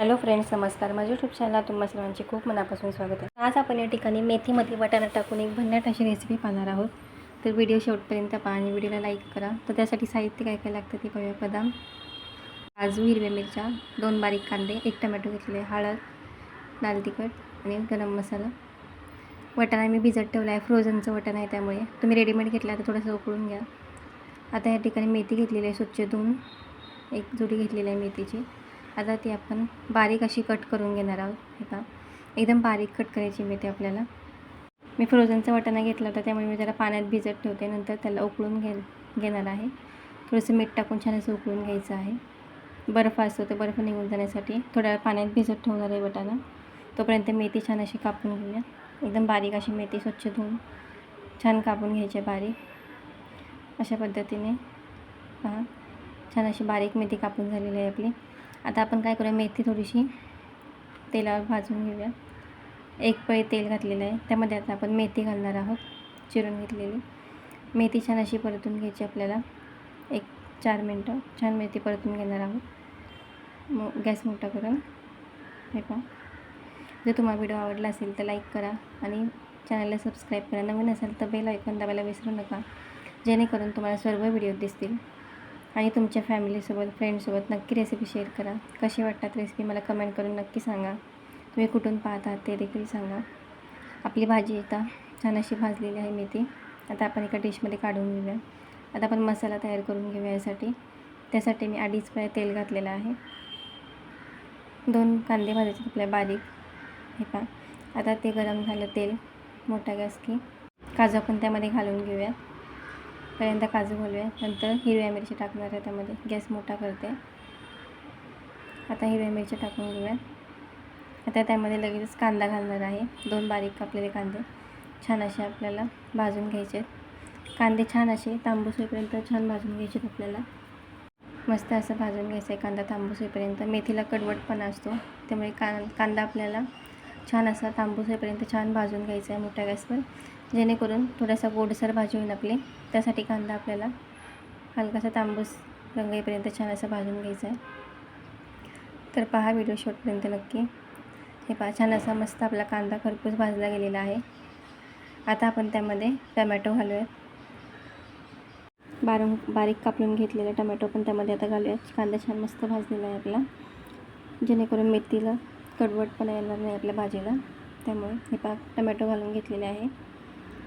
Hello friends नमस्कार. माझ्या YouTube चॅनलला तुम्हा सर्वांचे खूप मनापासून स्वागत आहे. आज आपण या ठिकाणी मेथीमध्ये वटाणा टाकून एक भन्नाट अशी रेसिपी पाहणार आहोत. तर व्हिडिओ शेवटपर्यंत पहा आणि व्हिडिओला लाईक करा. तर त्यासाठी साहित्य काय काय लागतं ते पाहूया बदाम काजू हिरव्या मिरच्या दोन बारीक कांदे एक टमॅटो घेतलेले हळद लाल तिखट आणि गरम मसाला. वटाणा मी भिजत ठेवला आहे फ्रोझनचं वटाणा आहे त्यामुळे. तुम्ही रेडीमेड घेतला तर थोडंसं उकळून घ्या. आता या ठिकाणी मेथी घेतलेली आहे स्वच्छ धुवून. एक जुडी घेतलेली आहे मेथीची. आता ती आपण बारीक अशी कट करून घेणार आहोत. हे पहा. एकदम बारीक कट करायची मेथी आपल्याला. मी फ्रोझनचा वाटाणा घेतला होता त्यामुळे मी त्याला पाण्यात भिजत ठेवते. नंतर त्याला उकळून घे घेणार आहे. थोडंसं मीठ टाकून छान असं उकळून घ्यायचं आहे. बर्फ असतो ते बर्फ निघून जाण्यासाठी थोड्या पाण्यात भिजत ठेवणार आहे वाटाणा. तोपर्यंत मेथी छान अशी कापून घेऊया. एकदम बारीक अशी मेथी स्वच्छ धुवून छान कापून घ्यायची आहे बारीक. अशा पद्धतीने पहा. छान अशी बारीक मेथी कापून झालेली आहे आपली. आता आपण काय करूया मेथी थोडीशी तेलावर भाजून घेऊया. एक पळी तेल घातलेलं आहे. त्यामध्ये आता आपण मेथी घालणार आहोत चिरून घेतलेली. मेथी छान अशी परतून घ्यायची आपल्याला. एक चार मिनटं छान मेथी परतून घेणार आहोत. मग गॅस मोठा करून हे पहा. जर तुम्हाला व्हिडिओ आवडला असेल तर लाईक करा आणि चॅनलला सबस्क्राईब करा. नवीन असेल तर बेल ऐकून दाबायला विसरू नका. जेणेकरून तुम्हाला सर्व व्हिडिओ दिसतील. आणि तुमच्या फॅमिलीसोबत फ्रेंडसोबत नक्की रेसिपी शेअर करा. कशी वाटतात रेसिपी मला कमेंट करून नक्की सांगा. तुम्ही कुठून पाहत आहात ते देखील सांगा. आपली भाजी आता छान अशी भाजलेली आहे मेथी. आता आपण एका डिशमध्ये काढून घेऊया. आता आपण मसाला तयार करून घेऊया यासाठी. त्यासाठी मी अडीच पाय तेल घातलेलं आहे. दोन कांदे भाजायचे आपल्या बारीक. हे पहा. आता ते गरम झालं तेल. मोठा गॅस की काजू आपण त्यामध्ये घालून घेऊया. पहिल्यांदा काजू घालूया. नंतर हिरव्या मिरची टाकणार आहे त्यामध्ये. गॅस मोठा करते. आता हिरव्या मिरची टाकून घेऊया. आता त्यामध्ये लगेच कांदा घालणार आहे. दोन बारीक कापलेले कांदे. छान असे आपल्याला भाजून घ्यायचे आहेत. कांदे छान असे तांबूस होईपर्यंत छान भाजून घ्यायचे आहेत आपल्याला. मस्त असं भाजून घ्यायचं आहे कांदा तांबूस होईपर्यंत. मेथीला कडवटपणा असतो. त्यामुळे का कांदा आपल्याला छान असा तांबूस होईपर्यंत छान भाजून घ्यायचा आहे मोठ्या गॅसवर. जेणेकरून थोडासा गोडसर भाजी होईल आपली. त्यासाठी कांदा आपल्याला हलकासा तांबूस रंग येईपर्यंत छान असं भाजून घ्यायचा आहे. तर पहा व्हिडिओ शॉर्टपर्यंत नक्की. हे पहा छान असा मस्त आपला कांदा खरपूस भाजला गेलेला आहे. आता आपण त्यामध्ये टमॅटो घालूयात. बारून बारीक कापून घेतलेला टमॅटो पण त्यामध्ये आता घालूयात. कांदा छान मस्त भाजलेला आहे आपला. जेणेकरून मेथीला कडवटपणा येणार नाही आपल्या भाजीला. त्यामुळे हे पहा टमॅटो घालून घेतलेले आहे.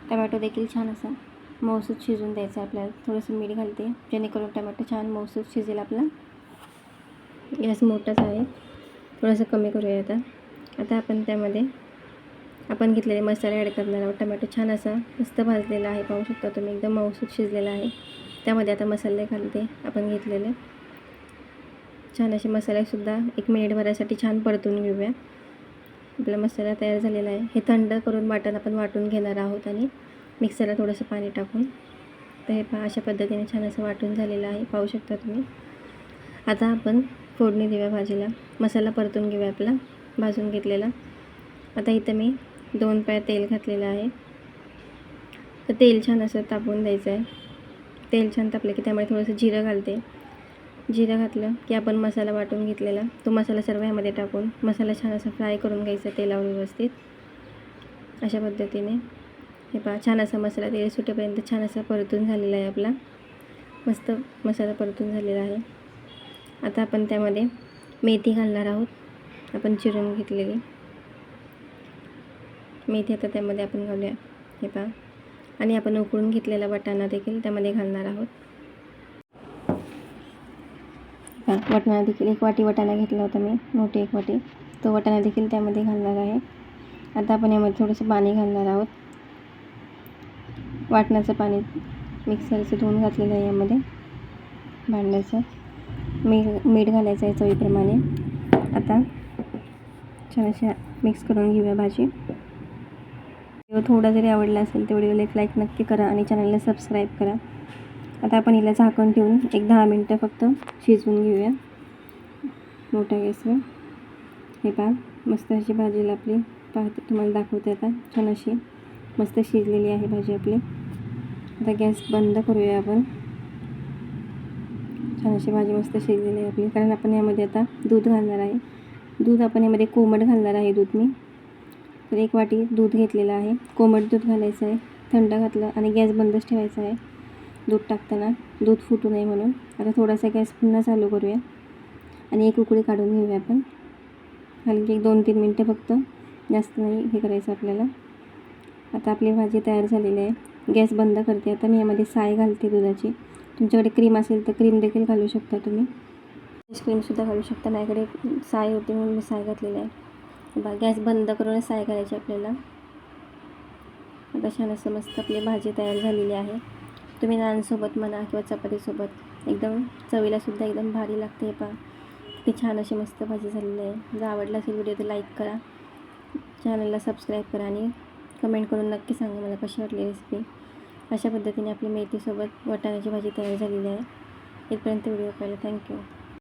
टमॅटो देखील छान असा मऊसूत शिजून द्यायचा आपल्याला. थोडंसं मीठ घालते जेणेकरून टमॅटो छान मऊसूत शिजेल आपला. गॅस मोठाच आहे. थोडंसं कमी करूया आता. आता आपण त्यामध्ये आपण घेतलेले मसाले ॲड करणार आहोत. टमॅटो छान असा मस्त भाजलेला आहे. पाहू शकता तुम्ही एकदम मऊसूत शिजलेला आहे. त्यामध्ये आता मसाले घालते आपण घेतलेले. छान असे मसालेसुद्धा एक मिनिटभरासाठी छान परतून घेऊया. आपला मसाला तयार झालेला आहे. हे थंड करून वाटण आपण वाटून घेणार आहोत आणि मिक्सरला थोडंसं पाणी टाकून. तर हे पा अशा पद्धतीने छान असं वाटून झालेलं आहे. पाहू शकता तुम्ही. आता आपण फोडणी देऊया भाजीला. मसाला परतून घेऊया आपला भाजून घेतलेला. आता इथं मी दोन पाय तेल घातलेलं आहे. तर तेल छान असं तापवून द्यायचं आहे. तेल छान तापलं की त्यामुळे थोडंसं जिरं घालते. जिरं घातलं की आपण मसाला वाटून घेतलेला. तो मसाला सर्व ह्यामध्ये टाकून मसाला छान असा फ्राय करून घ्यायचा तेलावर व्यवस्थित. अशा पद्धतीने. हे पहा छान असा मसाला तेल सुटेपर्यंत छान असा परतून झालेला आहे आपला. मस्त मसाला परतून झालेला आहे. आता आपण त्यामध्ये मेथी घालणार आहोत. आपण चिरून घेतलेली. मेथी आता त्यामध्ये आपण घालूया. हे पहा. आणि आपण उकळून घेतलेला वाटाणा देखील त्यामध्ये घालणार आहोत. वटाणा देखील एक वाटी वटाणा घेतला होता मी मोठी एक वाटी. तो वटाणा देखील त्यामध्ये घालणार आहे. आता आपण यामध्ये थोडंसं पाणी घालणार आहोत. वाटणाचं पाणी मिक्सरचं धुवून घातलेलं आहे यामध्ये. भांड्याचं. मीठ मीठ घालायचं आहे चवीप्रमाणे. आता छान अशा मिक्स करून घेऊया भाजी. थोडा जरी आवडला असेल तेवढी व्हिडिओला एक लाईक नक्की करा आणि चॅनलला सबस्क्राईब करा. आता आपण हिला झाकण ठेवून एक दहा मिनटं फक्त शिजवून घेऊया. मोठ्या गॅसवर. हे पहा मस्त अशी भाजीला आपली पाहते तुम्हाला दाखवते आता. छान अशी मस्त शिजलेली आहे भाजी आपली. आता गॅस बंद करूया आपण. छान अशी भाजी मस्त शिजलेली आहे आपली. कारण आपण यामध्ये आता दूध घालणार आहे. दूध आपण यामध्ये कोमट घालणार आहे दूध मी. तर एक वाटी दूध घेतलेलं आहे. कोमट दूध घालायचं आहे. थंड घातलं आणि गॅस बंदच ठेवायचा आहे. दूध टाकताना. दूध फुटू नये म्हणून. आता थोडासा गॅस पुन्हा चालू करूया. आणि एक उकळी काढून घेऊया आपण. हलकी एक दोन तीन मिनटं फक्त. जास्त नाही हे करायचं आपल्याला. आता आपली भाजी तयार झालेली आहे. गॅस बंद करते. आता मी यामध्ये साय घालते दुधाची. तुमच्याकडे क्रीम असेल तर क्रीम देखील घालू शकता तुम्ही. क्रीमसुद्धा घालू शकता. माझ्याकडे साय होती म्हणून मी साय घातलेली आहे. बा गॅस बंद करून साय करायची आपल्याला. आता छान असं मस्त आपली भाजी तयार झालेली आहे. तुम्ही नानसोबत म्हणा किंवा चपातीसोबत. एकदम चवीलासुद्धा एकदम भारी लागते हे पहा. ती छान अशी मस्त भाजी झालेली आहे. जर आवडला असेल व्हिडिओ तर लाईक करा. चॅनलला सबस्क्राईब करा आणि कमेंट करून नक्की सांगा मला कशी वाटली रेसिपी अशा पद्धतीने आपली मेथीसोबत वाटाण्याची भाजी तयार झालेली आहे. इथपर्यंत व्हिडिओ पाहिला. थँक्यू